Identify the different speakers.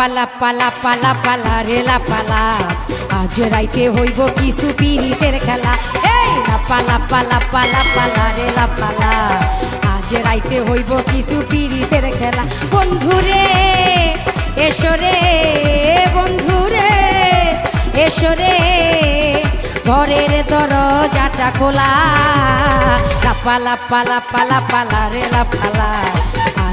Speaker 1: পালা পালা পালা পালা রেলা পালা। আজ রাইতে হইব কিছু পিরিতের খেলা। এই পালা পালা পালা পালা রেলা পালা। আজ রাইতে হইব কিছু পিরিতের খেলা। বন্ধুরে এসো রে বন্ধুরে এসো রে। ঘরের দরজাটা খোলা। লাপালা পালা পালা পালা রেলা পালা।